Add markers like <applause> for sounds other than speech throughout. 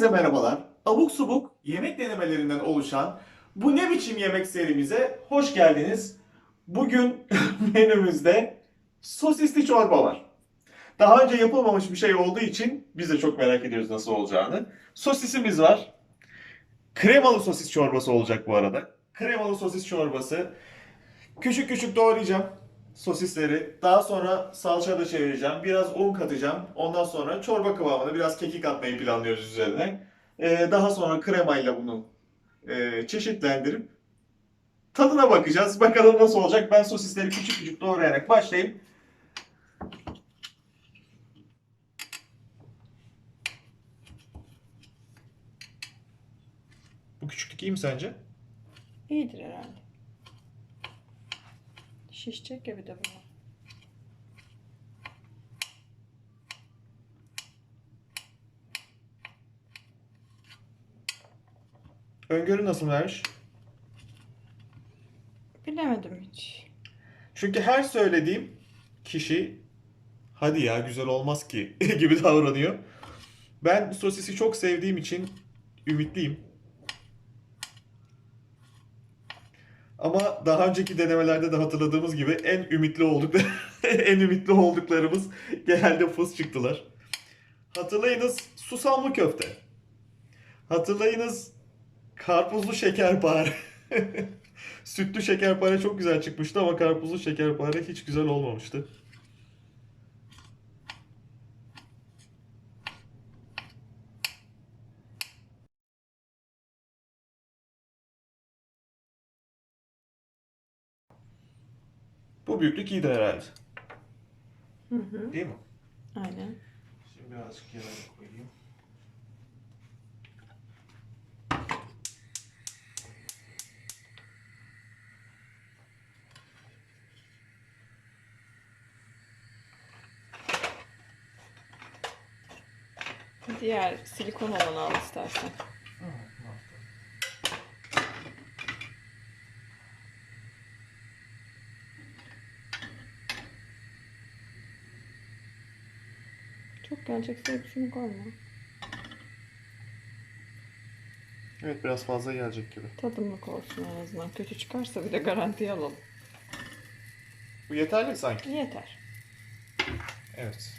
Herkese merhabalar. Abuk subuk yemek denemelerinden oluşan bu ne biçim yemek serimize hoş geldiniz. Bugün <laughs> menümüzde sosisli çorba var. Daha önce yapılmamış bir şey olduğu için biz de çok merak ediyoruz nasıl olacağını. Sosisimiz var. Kremalı sosis çorbası olacak bu arada. Kremalı sosis çorbası. Küçük küçük doğrayacağım sosisleri. Daha sonra salçada çevireceğim. Biraz un katacağım. Ondan sonra çorba kıvamında biraz kekik atmayı planlıyoruz üzerine. Ee, daha sonra kremayla bunu e, çeşitlendirip tadına bakacağız. Bakalım nasıl olacak. Ben sosisleri küçük küçük doğrayarak başlayayım. Bu küçüklük iyi mi sence? İyidir herhalde. Şişecek ya bir de bu. Öngörü nasıl vermiş? Bilemedim hiç. Çünkü her söylediğim kişi hadi ya güzel olmaz ki <laughs> gibi davranıyor. Ben sosisi çok sevdiğim için ümitliyim. Ama daha önceki denemelerde de hatırladığımız gibi en ümitli oldukları <laughs> en ümitli olduklarımız genelde fıs çıktılar. Hatırlayınız susamlı köfte. Hatırlayınız karpuzlu şekerpare. <laughs> Sütlü şekerpare çok güzel çıkmıştı ama karpuzlu şekerpare hiç güzel olmamıştı. Bu büyüklük iyidir herhalde. Hı hı. Değil mi? Aynen. Şimdi birazcık yağ koyayım. Diğer silikon olanı al istersen. Çok gelecekse hepsini koyma. Evet biraz fazla gelecek gibi. Tadımlık olsun en azından. Kötü çıkarsa bir de garantiye alalım. Bu yeterli sanki. Yeter. Evet.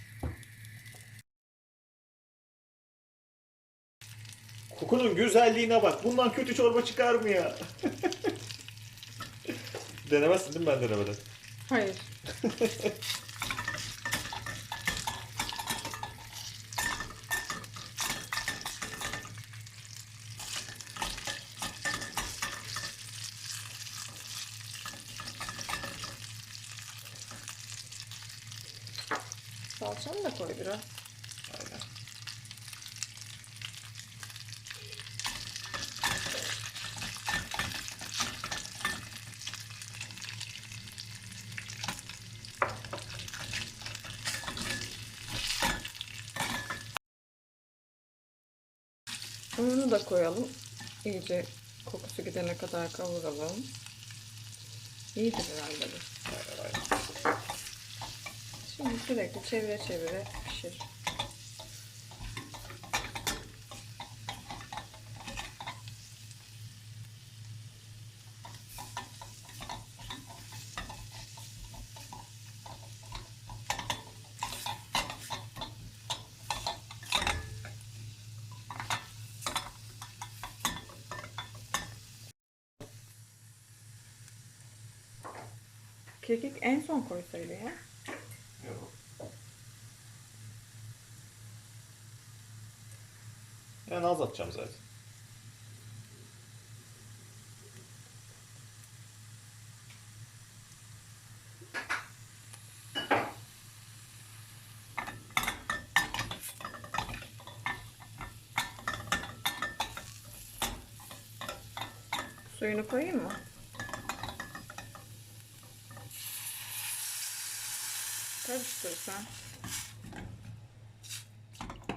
Kokunun güzelliğine bak. Bundan kötü çorba çıkar mı ya? <laughs> Denemezsin değil mi ben denemeden? Hayır. <laughs> Salçanı da koy biraz. Aynen. Ununu da koyalım. İyice kokusu gidene kadar kavuralım. İyidir herhalde. Aynen aynen. Şimdi sürekli çevire çevire pişir. Kekik en son koysaydı ya. Yok. Yani az atacağım zaten. Suyunu koyayım mı? Karıştır sen.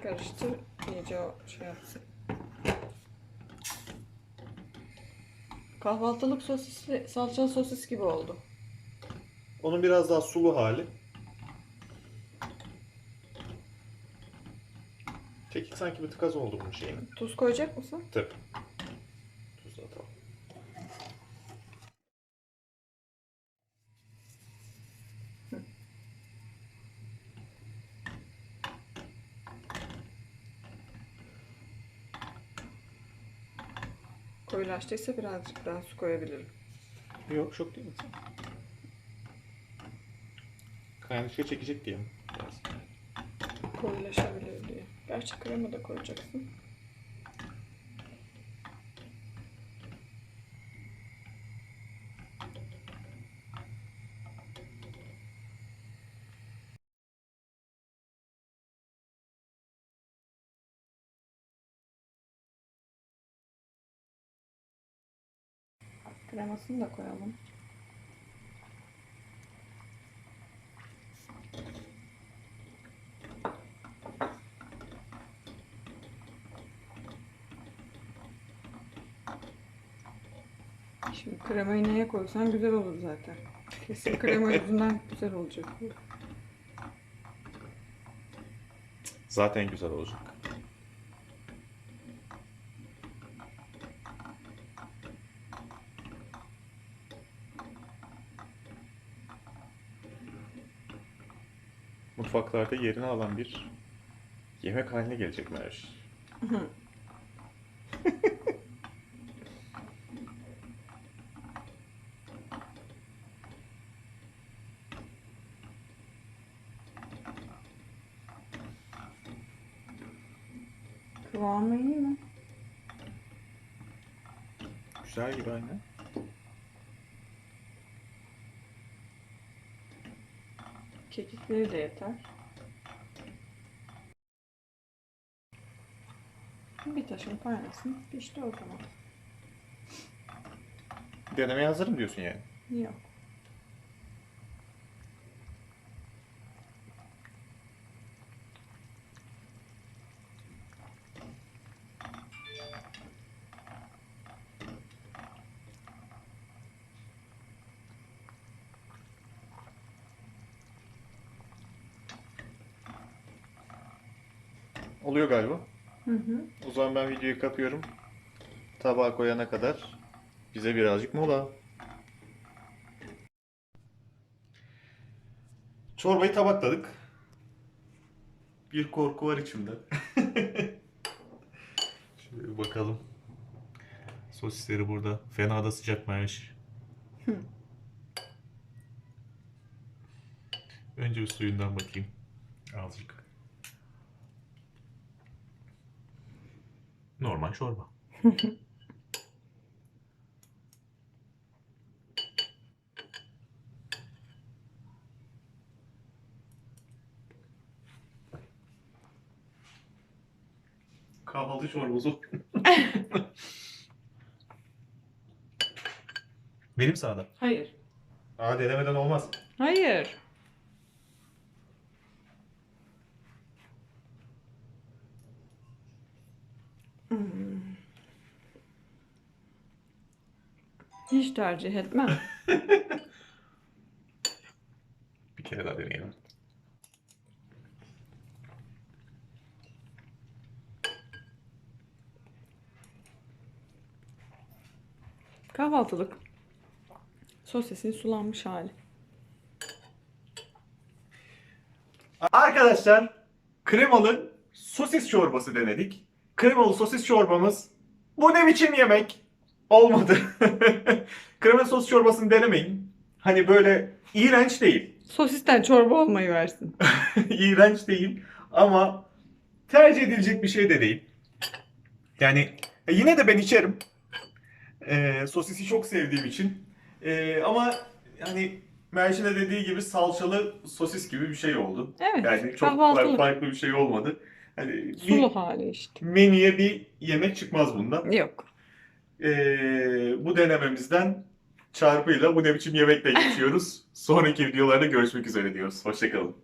Karıştır. İyice o şey yapsın. Kahvaltılık sosisli, salçalı sosis gibi oldu. Onun biraz daha sulu hali. Kekik sanki bir tık az oldu bunun şeyin. Tuz koyacak mısın? Tabii. Tuz da atalım. Koyulaştıysa birazcık daha su koyabilirim. Yok çok değil mi? Kaynaşıya çekecek diye? Biraz. Koyulaşabilir diye. Gerçi krema da koyacaksın. Kremasını da koyalım. Şimdi kremayı neye koysan güzel olur zaten. Kesin krema yüzünden güzel olacak. Zaten güzel olacak. Mutfaklarda yerini alan bir yemek haline gelecek Merş. Kıvamı iyi mi? Güzel gibi anne. Kekikleri de yeter. Bir taşın kaynasın. Pişti o zaman. Denemeye hazırım diyorsun yani. Yok. Oluyor galiba. Hı hı. O zaman ben videoyu kapıyorum. Tabağa koyana kadar bize birazcık mola. Çorbayı tabakladık. Bir korku var içimde. <laughs> Şöyle bir bakalım. Sosisleri burada. Fena da sıcakmış. Hı. Önce bir suyundan bakayım. Azıcık. Normal çorba. <laughs> Kahvaltı çorbası. Benim sağda. Hayır. Aa denemeden olmaz. Hayır. Hmm. Hiç tercih etmem. <laughs> Bir kere daha deneyelim. Kahvaltılık. Sosisin sulanmış hali. Arkadaşlar kremalı sosis çorbası denedik. Kremalı sosis çorbamız bu ne biçim yemek? Olmadı. <laughs> Kremalı sosis çorbasını denemeyin. Hani böyle iğrenç değil. Sosisten çorba olmayı versin. <laughs> iğrenç değil ama tercih edilecek bir şey de değil. Yani e, yine de ben içerim. Ee, sosisi çok sevdiğim için. Ee, ama hani Merşin'e dediği gibi salçalı sosis gibi bir şey oldu. Evet. Yani çok farklı bir şey olmadı. Hani bir Sulu hali işte. menüye bir yemek çıkmaz bundan. Yok. Ee, bu denememizden çarpıyla bu ne biçim yemekle geçiyoruz. <laughs> Sonraki videolarda görüşmek üzere diyoruz. Hoşçakalın.